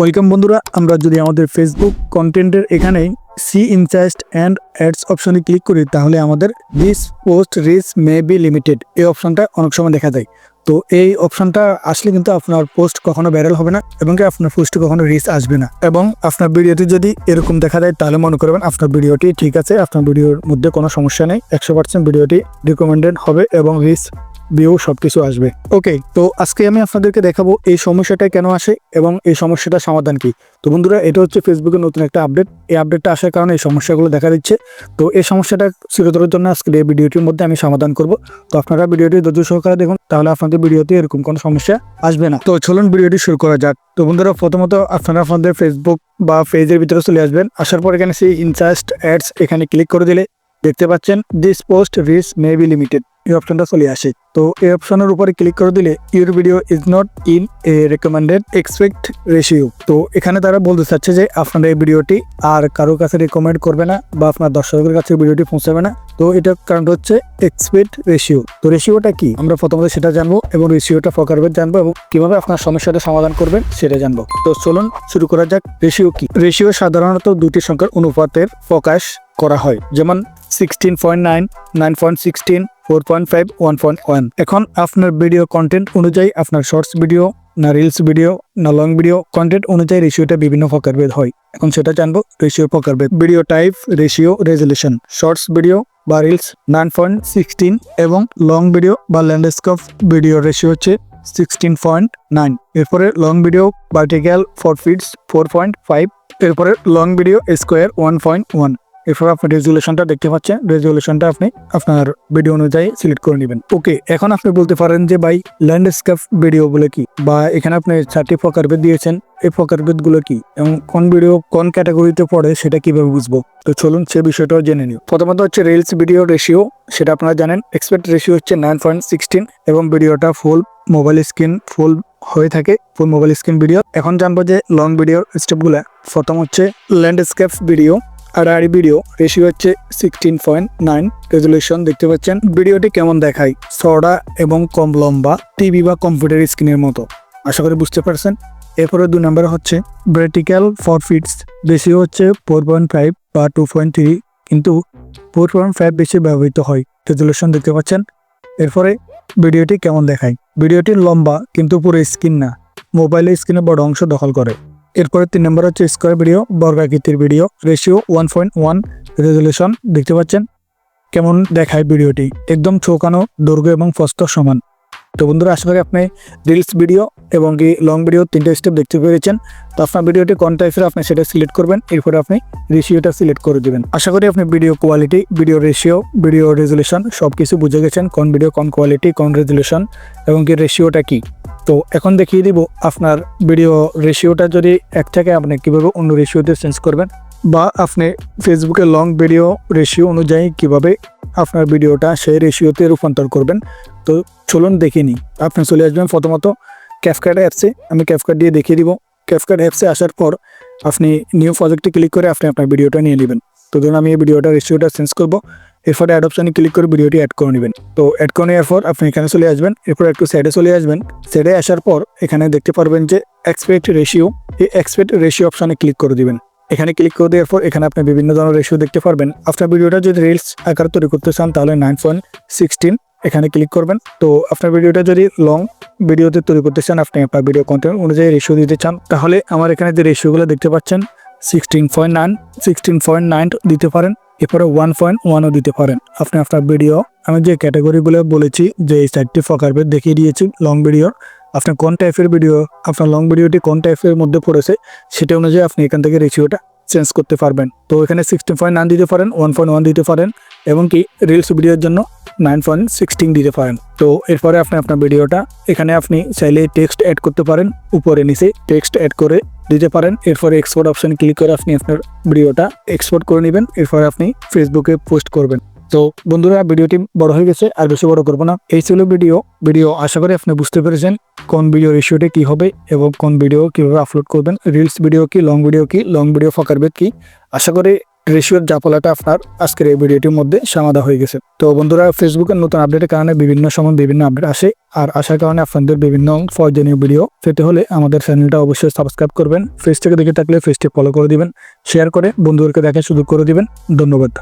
Welcome বন্ধুরা, আমরা যদি আমাদের ফেসবুক কন্টেন্টের এখানে সি ইনচার্জড অ্যান্ড অ্যাডস অপশনে ক্লিক করি, তাহলে আমাদের this post reach may be limited এই অপশনটা অনেক সময় দেখা যায় তো এই অপশনটা আসলে কিন্তু আপনার পোস্ট কখনো ভাইরাল হবে না এবং কি আপনার পোস্টে কখনো রিচ আসবে না। এবং আপনার ভিডিওটি যদি এরকম দেখা যায় তাহলে মনে করবেন আপনার ভিডিওটি ঠিক আছে, আপনার ভিডিওর মধ্যে কোনো সমস্যা নেই। একশো পার্সেন্ট ভিডিওটি রিকমেন্ডেড হবে এবং রিচ ভিউ সবকিছু আসবে। ওকে তো আজকে আমি আপনাদেরকে দেখাবো এই সমস্যাটা কেন আসে এবং এই সমস্যাটার সমাধান কি। তো বন্ধুরা, এটা হচ্ছে ফেসবুকের নতুন একটা আপডেট এই আপডেটটা আসার কারণে এই সমস্যাগুলো দেখা দিচ্ছে। তো এই সমস্যাটা চিরতরের জন্য আজকে এই ভিডিওটির মধ্যে আমি সমাধান করব। তো আপনারা ভিডিওটি ধৈর্য সহকারে দেখুন, তাহলে আপনাদের ভিডিওতে এরকম কোনো সমস্যা আসবে না। তো চলুন ভিডিওটি শুরু করা যাক। তো বন্ধুরা, প্রথমত আপনারা আপনাদের ফেসবুক বা পেজের ভিতরে চলে আসবেন। আসার পর এখানে সেই ইনচার্জড অ্যাডস এখানে ক্লিক করে দিলে দেখতে পাচ্ছেন this post reach may be limited এই অপশনটা চলে আসে। তো এই অপশনের উপরে ক্লিক করে দিলে your video is not in a recommended aspect ratio তো এখানে তারা বলতে চাচ্ছে যে আপনার এই ভিডিওটি আর কারও কাছে রেকমেন্ড করবে না বা আপনার দর্শকের কাছে ভিডিওটি পৌঁছাবে না। তো এটা কারণ হচ্ছে এক্সপেক্ট রেশিও তো রেশিওটা কি? আমরা প্রথমত সেটা জানব এবং রেশিওটা ফকারবেদ জানব এবং কীভাবে আপনার সমস্যাটা সমাধান করবেন সেটা জানব। তো চলুন শুরু করা যাক রেশিও কি? রেশিও সাধারণত দুটি সংখ্যার অনুপাতের প্রকাশ করা হয়। যেমন sixteen point nine nine point sixteen four point five one point one এখন আপনার ভিডিও কন্টেন্ট অনুযায়ী আপনার শর্টস ভিডিও না রিলস ভিডিও না লং ভিডিও কন্টেন্ট অনুযায়ী রেশিওটা বিভিন্ন প্রকারভেদ হয়। এখন সেটা জানব রেশিও প্রকারভেদ video type ratio resolution shorts video বা রিলস নাইন পয়েন্ট সিক্সটিন এবং লং ভিডিও বা ল্যান্ডস্কেপ ভিডিও রেশিও হচ্ছে সিক্সটিন পয়েন্ট নাইন এরপরে long video vertical four fits four point five এরপরে long video square one point one এরপর আপনি রেজুলেশনটা দেখতে পাচ্ছেন। রেজুলেশনটা আপনি আপনার ভিডিও অনুযায়ী সিলেক্ট করে নেবেন। ওকে এখন আপনি বলতে পারেন যে, ভাই ল্যান্ডস্কেপ ভিডিও বলে কি? বা এখানে আপনি চারটি প্রকারভেদ দিয়েছেন। এই প্রকারভেদগুলো কি? এবং কোন ভিডিও কোন ক্যাটাগরিতে পড়ে সেটা কীভাবে বুঝব? তো চলুন সে বিষয়টাও জেনে নিও প্রথমত হচ্ছে রিলস ভিডিও রেশিও সেটা আপনারা জানেন। এক্সপেক্ট রেশিও হচ্ছে নাইন পয়েন্ট সিক্সটিন এবং ভিডিওটা ফুল মোবাইল স্ক্রিন ফুল হয়ে থাকে ফুল মোবাইল স্ক্রিন ভিডিও এখন জানব যে লং ভিডিওর স্টেপগুলো প্রথম হচ্ছে ল্যান্ডস্কেপ ভিডিও আর আর ভিডিও রেশিও হচ্ছে সিক্সটিন পয়েন্ট নাইন রেজলিউশন দেখতে পাচ্ছেন? ভিডিওটি কেমন দেখায়? চড়া এবং কম লম্বা টিভি বা কম্পিউটার স্ক্রিনের মতো। আশা করি বুঝতে পারছেন? এরপরে দু নম্বরে হচ্ছে ভার্টিক্যাল ফর ফিটস রেশিও হচ্ছে ফোর পয়েন্ট ফাইভ বা টু পয়েন্ট থ্রি কিন্তু ফোর পয়েন্ট ফাইভ বেশি ব্যবহৃত হয়। রেজলিউশন দেখতে পাচ্ছেন? এরপরে ভিডিওটি কেমন দেখায়? ভিডিওটি লম্বা, কিন্তু পুরো স্ক্রিন না। মোবাইলের স্ক্রিনে বড় অংশ দখল করে। এরপরে তিন নম্বর হচ্ছে square video বর্গাকৃতির video ratio one point one resolution দেখতে পাচ্ছেন? কেমন দেখায় ভিডিওটি একদম চৌকানো, দৈর্ঘ্য এবং ফস্ত সমান। তো বন্ধুরা, আশা করি আপনি রিলস ভিডিও এবং কি লং ভিডিও তিনটে স্টেপ দেখতে পেরেছেন। তো আপনার ভিডিওটি কোন টাইপের আপনি সেটা সিলেক্ট করবেন, এরপরে আপনি রেশিওটা সিলেক্ট করে দেবেন। আশা করি আপনি video quality video ratio video resolution সব কিছু বুঝে গেছেন, কোন ভিডিও কোন কোয়ালিটি কোন রেজলিউশন এবং কি রেশিওটা কি। তো এখন দেখিয়ে দিব আপনার ভিডিও রেশিওটা যদি এক থেকে, আপনি কীভাবে অন্য রেশিওতে চেঞ্জ করবেন বা আপনি ফেসবুকে লং ভিডিও রেশিও অনুযায়ী কীভাবে আপনার ভিডিওটা সেই রেশিওতে রূপান্তর করবেন। তো চলুন দেখে নিই। আপনি চলে আসবেন প্রথমত ক্যাফকার্ড অ্যাপসে আমি ক্যাফকার্ড দিয়ে দেখিয়ে দিব। ক্যাফকার্ড অ্যাপসে আসার পর আপনি নিউ প্রজেক্টে ক্লিক করে আপনি আপনার ভিডিওটা নিয়ে নেবেন। তো ধরুন আমি এই ভিডিওটা রেশিওটা চেঞ্জ করব। এরপরে অ্যাড অপশানে ক্লিক করে ভিডিওটি অ্যাড করে নেবেন। তো অ্যাড করে নেওয়ার পর আপনি এখানে চলে আসবেন। এরপর একটু সাইডে চলে আসবেন। সাইডে আসার পর এখানে দেখতে পারবেন যে এক্সপেক্ট রেশিও এই এক্সপেক্ট রেশিও অপশানে ক্লিক করে দিবেন। এখানে ক্লিক করে দেওয়ার পর এখানে আপনি বিভিন্ন ধরনের রেশিও দেখতে পারবেন। আপনার ভিডিওটা যদি রিলস আকার তৈরি করতে চান, তাহলে নাইন পয়েন্ট সিক্সটিন এখানে ক্লিক করবেন। তো আপনার ভিডিওটা যদি লং ভিডিওতে তৈরি করতে চান, আপনি আপনার ভিডিও কন্টেন্ট অনুযায়ী রেশিও দিতে চান, তাহলে আমার এখানে যে রেশিওগুলো দেখতে পাচ্ছেন sixteen point nine sixteen point nine দিতে পারেন, এরপরে ওয়ান পয়েন্ট ওয়ানও দিতে পারেন। আপনি আপনার ভিডিও আমি যে ক্যাটাগরিগুলো বলেছি, যে এই চারটি ফকারবে দেখিয়ে দিয়েছি লং ভিডিওর আপনার কোন টাইপের ভিডিও আপনার লং ভিডিওটি কোন টাইপের মধ্যে পড়েছে, সেটা অনুযায়ী আপনি এখান থেকে রেশিওটা চেঞ্জ করতে পারবেন। তো এখানে সিক্সটিন পয়েন্ট নাইন দিতে পারেন ওয়ান পয়েন্ট ওয়ান দিতে পারেন, এবং কি রিলস ভিডিওর জন্য নাইন পয়েন্ট সিক্সটিন দিতে পারেন। তো এরপরে আপনি আপনার ভিডিওটা এখানে আপনি চাইলে টেক্সট অ্যাড করতে পারেন, উপরে নিচে টেক্সট অ্যাড করে দিতে পারেন। এরপরে এক্সপোর্ট অপশন ক্লিক করে আপনি আপনার ভিডিওটা এক্সপোর্ট করে নেবেন। এরপরে আপনি ফেসবুকে পোস্ট করবেন। তো বন্ধুরা, ভিডিওটি বড় হয়ে গেছে, আর বেশি বড় করব না। এই ছিল ভিডিও। ভিডিও আশা করি আপনি বুঝতে পেরেছেন কোন ভিডিও রেশিওটা কি হবে এবং কোন ভিডিও কীভাবে আপলোড করবেন। রিলস ভিডিও কি লং ভিডিও কি লং ভিডিও ফকারবেদ কি? আশা করি রেশিওর জাপলাটা আপনার আজকের এই ভিডিওটির মধ্যে সমাধা হয়ে গেছে। তো বন্ধুরা ফেসবুকের নতুন আপডেটের কারণে বিভিন্ন সময় বিভিন্ন আপডেট আসে, আর আসার কারণে আপনাদের বিভিন্ন প্রয়োজনীয় ভিডিও পেতে হলে আমাদের চ্যানেলটা অবশ্যই সাবস্ক্রাইব করবেন। ফেস থেকে দেখে থাকলে ফেসটি ফলো করে দিবেন শেয়ার করে বন্ধুদেরকে দেখার সুযোগ করে দিবেন। ধন্যবাদ।